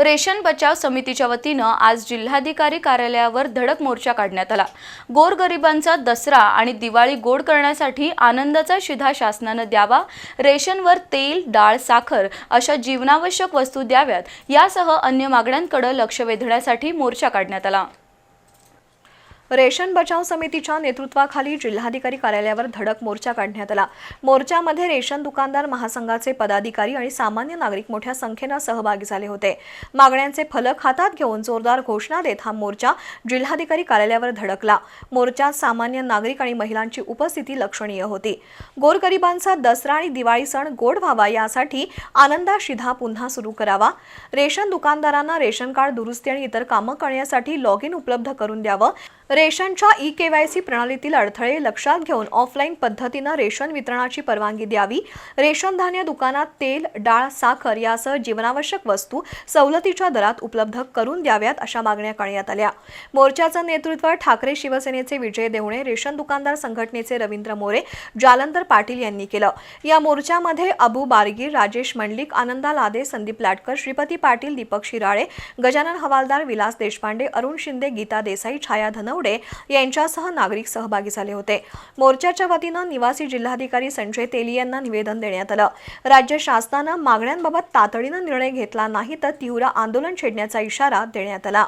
Ration बचाव समितीच्या वतीनं आज जिल्हाधिकारी कार्यालयावर धडक मोर्चा काढण्यात आला. गोरगरिबांचा दसरा आणि दिवाळी गोड करण्यासाठी आनंदाचा शिधा शासनानं द्यावा रेशनवर तेल डाळ साखर अशा जीवनावश्यक वस्तू द्याव्यात यासह अन्य मागण्यांकडे लक्ष वेधण्यासाठी मोर्चा काढण्यात आला. रेशन बचाव समितीच्या नेतृत्वाखाली जिल्हाधिकारी कार्यालयावर धडक मोर्चा काढण्यात आला. मोर्चामध्ये रेशन दुकानदार महासंघाचे पदाधिकारी आणि सामान्य नागरिक मोठ्या संख्येनं सहभागी झाले होते. मागण्यांचे फलक हातात घेऊन जोरदार घोषणा देत हा मोर्चा जिल्हाधिकारी कार्यालयावर धडकला. मोर्चात सामान्य नागरिक आणि महिलांची उपस्थिती लक्षणीय होती. गोरगरिबांचा दसरा आणि दिवाळी सण गोड व्हावा यासाठी आनंदा शिधा पुन्हा सुरू करावा. रेशन दुकानदारांना रेशन कार्ड दुरुस्ती आणि इतर कामं करण्यासाठी लॉग इन उपलब्ध करून द्यावं. रेशनच्या ई केवायसी प्रणालीतील अडथळे लक्षात घेऊन ऑफलाईन पद्धतीनं रेशन वितरणाची परवानगी द्यावी. रेशन धान्य दुकानात तेल डाळ साखर यासह जीवनावश्यक वस्तू सवलतीच्या दरात उपलब्ध करून द्याव्यात अशा मागण्या करण्यात आल्या. मोर्चाचं नेतृत्व ठाकरे शिवसेनेचे विजय देवणे रेशन दुकानदार संघटनेचे रवींद्र मोरे जालंधर पाटील यांनी केलं. या मोर्चामध्ये अबू बारगीर राजेश मंडलिक आनंदा लादे संदीप लाटकर श्रीपती पाटील दीपक शिराळे गजानन हवालदार विलास देशपांडे अरुण शिंदे गीता देसाई छाया धनवडे यांच्यासह नागरिक सहभागी झाले होते. मोर्चाच्या वतीनं निवासी जिल्हाधिकारी संजय तेली यांना निवेदन देण्यात आलं. राज्य शासनानं मागण्यांबाबत तातडीनं निर्णय घेतला नाही तर तीव्र आंदोलन छेडण्याचा इशारा देण्यात आला.